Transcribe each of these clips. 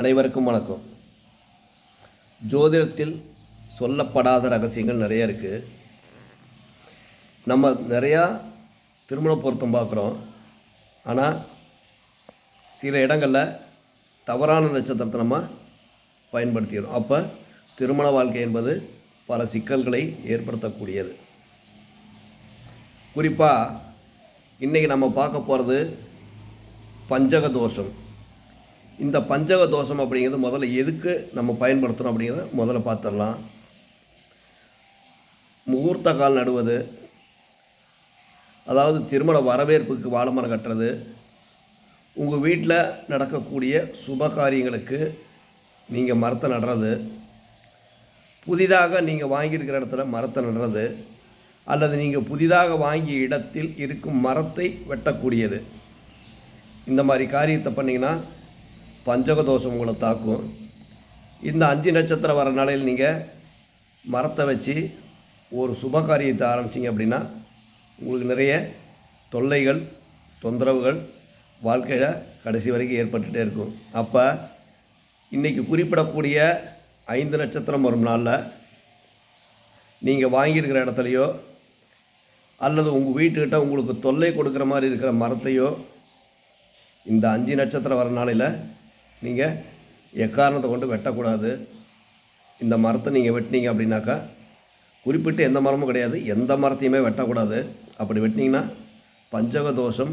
அனைவருக்கும் வணக்கம். ஜோதிடத்தில் சொல்லப்படாத ரகசியங்கள் நிறைய இருக்குது நம்ம நிறையா திருமண பொருத்தம் பார்க்குறோம். ஆனால் சில இடங்களில் தவறான நட்சத்திரத்தை நம்ம பயன்படுத்திக்கிறோம். அப்போ திருமண வாழ்க்கை என்பது பல சிக்கல்களை ஏற்படுத்தக்கூடியது. குறிப்பாக இன்றைக்கி நம்ம பார்க்க போகிறது பஞ்சக தோஷம் இந்த பஞ்சக தோஷம் அப்படிங்கிறது முதல்ல எதுக்கு நம்ம பயன்படுத்துகிறோம் அப்படிங்கிறத முதல்ல பார்த்துடலாம். முகூர்த்த கால் நடுவது அதாவது திருமண வரவேற்புக்கு வாழைமரம் கட்டுறது உங்கள் வீட்டில் நடக்கக்கூடிய சுப காரியங்களுக்கு நீங்கள் மரத்தை நடுறது புதிதாக நீங்கள் வாங்கியிருக்கிற இடத்துல மரத்தை நடுறது அல்லது நீங்கள் புதிதாக வாங்கிய இடத்தில் இருக்கும் மரத்தை வெட்டக்கூடியது. இந்த மாதிரி காரியத்தை பண்ணிங்கன்னா பஞ்சக தோஷம் உங்களை தாக்கும். இந்த அஞ்சு நட்சத்திரம் வர நாளையில் நீங்கள் மரத்தை வச்சு ஒரு சுப காரியத்தை ஆரம்பிச்சிங்க அப்படின்னா உங்களுக்கு நிறைய தொல்லைகள் தொந்தரவுகள் வாழ்க்கையில் கடைசி வரைக்கும் ஏற்பட்டுகிட்டே இருக்கும். அப்போ இன்றைக்கி குறிப்பிடக்கூடிய ஐந்து நட்சத்திரம் வரும் நாளில் நீங்கள் வாங்கியிருக்கிற இடத்துலையோ அல்லது உங்கள் வீட்டுக்கிட்ட உங்களுக்கு தொல்லை கொடுக்குற மாதிரி இருக்கிற மரத்தையோ இந்த அஞ்சு நட்சத்திரம் வர நாளையில் நீங்கள் எக்காரணத்தை கொண்டு வெட்டக்கூடாது. இந்த மரத்தை நீங்கள் வெட்டினீங்க அப்படின்னாக்கா குறிப்பிட்டு எந்த மரமும் கிடையாது. எந்த மரத்தையுமே வெட்டக்கூடாது. அப்படி வெட்டினீங்கன்னா பஞ்சக தோஷம்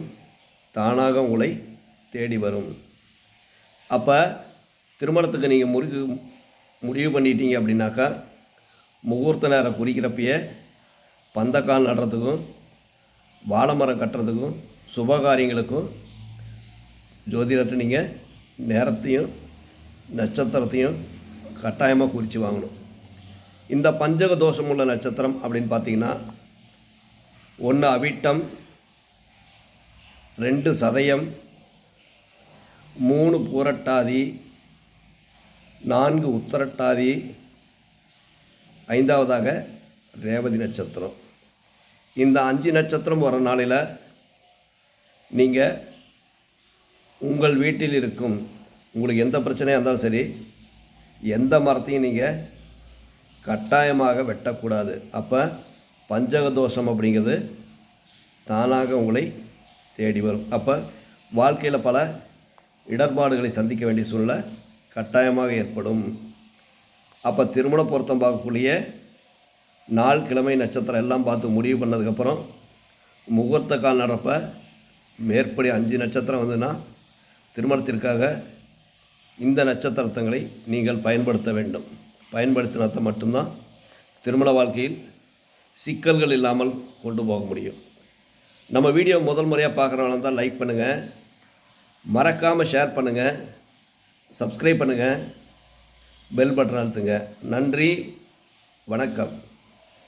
தானாக உங்களை தேடி வரும். அப்போ திருமணத்துக்கு நீங்கள் முறிவு முடிவு பண்ணிட்டீங்க அப்படின்னாக்கா முகூர்த்த நேரம் குறிக்கிறப்பயே பந்தக்கால் நடுறதுக்கும் வாழை மரம் கட்டுறதுக்கும் சுபகாரியங்களுக்கும் ஜோதிடத்தை நீங்கள் நேரத்தையும் நட்சத்திரத்தையும் கட்டாயமாக குறித்து வாங்கணும். இந்த பஞ்சக தோஷம் உள்ள நட்சத்திரம் அப்படின்னு பார்த்தீங்கன்னா ஒன்று அவிட்டம் ரெண்டு சதயம் மூணு பூரட்டாதி நான்கு உத்தரட்டாதி ஐந்தாவதாக ரேவதி நட்சத்திரம். இந்த அஞ்சு நட்சத்திரம் வர நாளில் நீங்கள் உங்கள் வீட்டில் இருக்கும் உங்களுக்கு எந்த பிரச்சனையாக இருந்தாலும் சரி எந்த மரத்தையும் நீங்கள் கட்டாயமாக வெட்டக்கூடாது. அப்போ பஞ்சக தோஷம் அப்படிங்கிறது தானாக உங்களை தேடி வரும். அப்போ வாழ்க்கையில் பல இடர்பாடுகளை சந்திக்க வேண்டிய சூழ்நிலை கட்டாயமாக ஏற்படும். அப்போ திருமண பொருத்தம் பார்க்கக்கூடிய நாள் கிழமை நட்சத்திரம் எல்லாம் பார்த்து முடிவு பண்ணதுக்கப்புறம் முகூர்த்த கால் நடப்ப மேற்படி அஞ்சு நட்சத்திரம் வந்துன்னா திருமணத்திற்காக இந்த நட்சத்திரத்தங்களை நீங்கள் பயன்படுத்த வேண்டும். பயன்படுத்தினத்தை மட்டும்தான் திருமண வாழ்க்கையில் சிக்கல்கள் இல்லாமல் கொண்டு போக முடியும். நம்ம வீடியோ முதல் முறையாக பார்க்குறவங்க தான் லைக் பண்ணுங்கள் மறக்காமல் ஷேர் பண்ணுங்கள் சப்ஸ்கிரைப் பண்ணுங்கள் பெல் பட்டன் அழுத்துங்க. நன்றி. வணக்கம்.